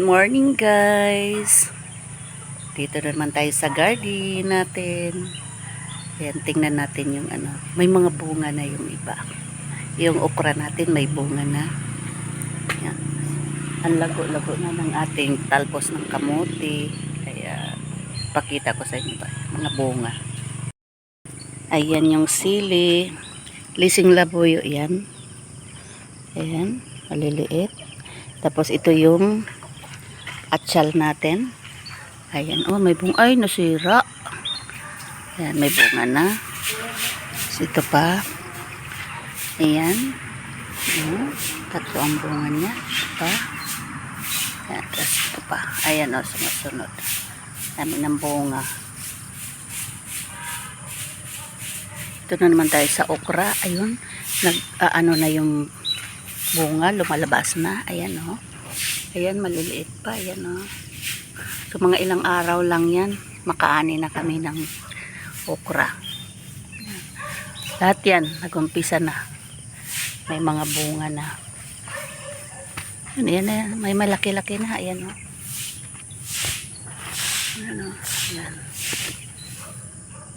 Morning guys. Dito na naman tayo sa garden natin. Ayan, tingnan natin yung ano. May mga bunga na yung iba. Yung okra natin may bunga na. Ayan. Ang lago-lago na ng ating talpos ng kamote. Kaya pakita ko sa inyo ba mga bunga. Ayan yung sili. Lising labuyo yan. Ayan, maliliit. Tapos ito yung atsyal natin. Ayan, oh, may bunga. Ay, nasira. Ayan, may bunga na. Ito pa. Ayan. Ayan. Tatlo ang bunga niya. Ito pa. Ayan, tapos ito pa. Ayan, oh, sumusunod. Dami ng bunga. Ito na naman tayo sa okra. Ayun. Nag, ano na yung bunga, lumalabas na. Ayan, oh. Ayan, maliliit pa. Ayan, oh. So, mga ilang araw lang yan. Makaani na kami ng okra. Ayan. Lahat yan, nagumpisa na. May mga bunga na. Ayan, ayan, ayan. May malaki-laki na. Ayan, oh. Ayan, oh. Ayan.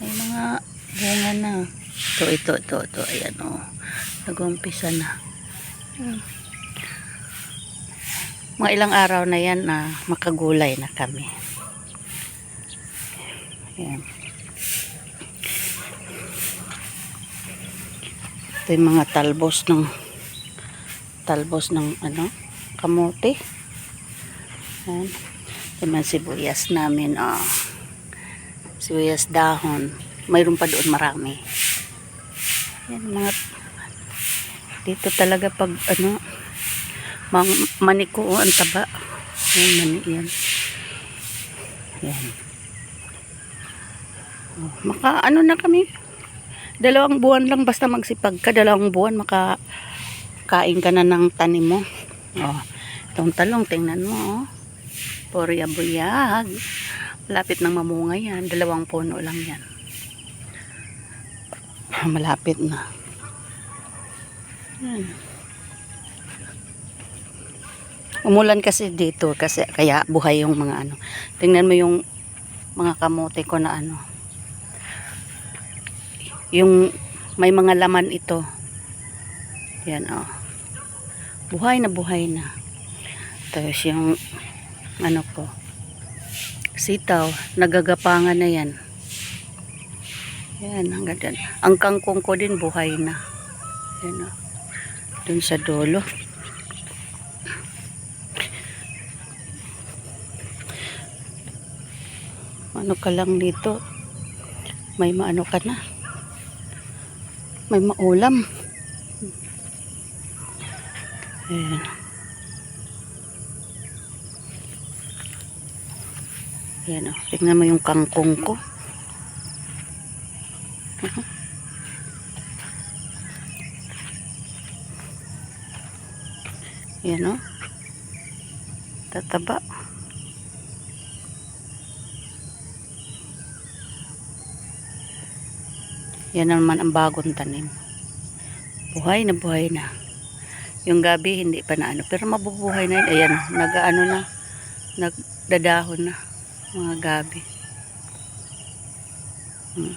May mga bunga na. Ito, ito, ito, ito. Ayan, oh. Nagumpisa na. Mga ilang araw na yan na makagulay na kami. Ayan. Ito yung mga talbos ng talbos ng ano, kamote. Ayan. Ito yung sibuyas namin. Oh. Sibuyas dahon. Mayroon pa doon marami. Ayan, mga dito talaga pag ano mang, maniko o ang taba yan mani yan. Yan. Oh, maka ano na kami? Dalawang buwan lang basta magsipag ka. Dalawang buwan maka kain ka na ng tanim mo. Oh, itong talong tingnan mo oh. porya buyag. Malapit nang mamunga yan. Dalawang puno lang yan. Malapit na. Yan. Umulan kasi dito kasi kaya buhay yung mga ano. Tingnan mo yung mga kamote ko na ano. Yung may mga laman ito. Yan oh. Buhay na buhay na. Tapos yung ano ko sitaw, nagagapangan na yan. Yan, hanggang dyan. Ang kangkong ko din buhay na. Yan oh dun sa dulo ano ka lang dito. May maano ka na. May maulam. Ayan. Ayan o tignan mo yung kangkong ko. Yan o. Tataba. Yan naman ang bagong tanim. Buhay na buhay na. Yung gabi hindi pa na ano. Pero mabubuhay na yun. Ayan. Nag-ano na. Nagdadahon na. Mga gabi. Hmm.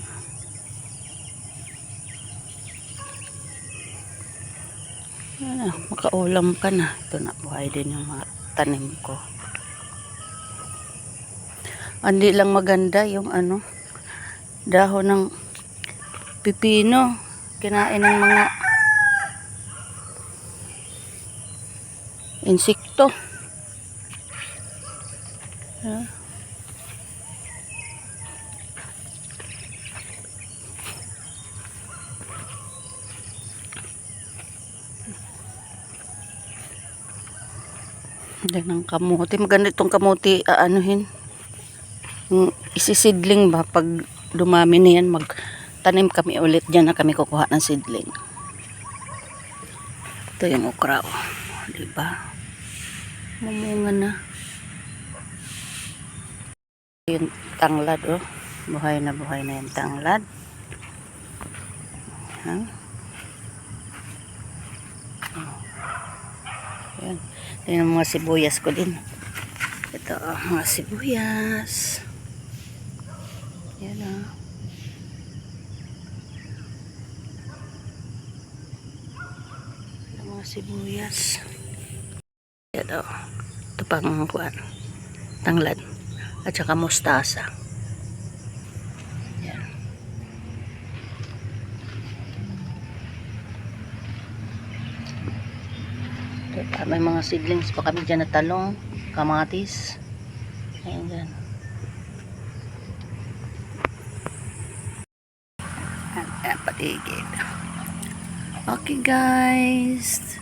Ano, makaulam ka na. Ito na, buhay din yung mga tanim ko. Hindi lang maganda yung ano, dahon ng pipino. Kinain ng mga insekto. Ha? Yan ang kamote. Maganda itong kamote, aanuhin. Isisidling ba, pag dumami na yan, magtanim kami ulit. Diyan na kami kukuha ng sidling. Ito yung okra. Oh. Diba? Mamunga na. Yung tanglad, oh. Buhay na buhay na yung tanglad. Ha? Yan. Yan ang mga sibuyas ko din. Ito, ah, mga sibuyas. Yan ah. Ito, mga sibuyas. Yan o. Ito pang kuwan. Tanglad. At saka mustasa. Yan. Ito pa, may mga seedlings pa kami dyan na talong, kamatis. Ayan dyan. Ayan, patigid. Okay guys,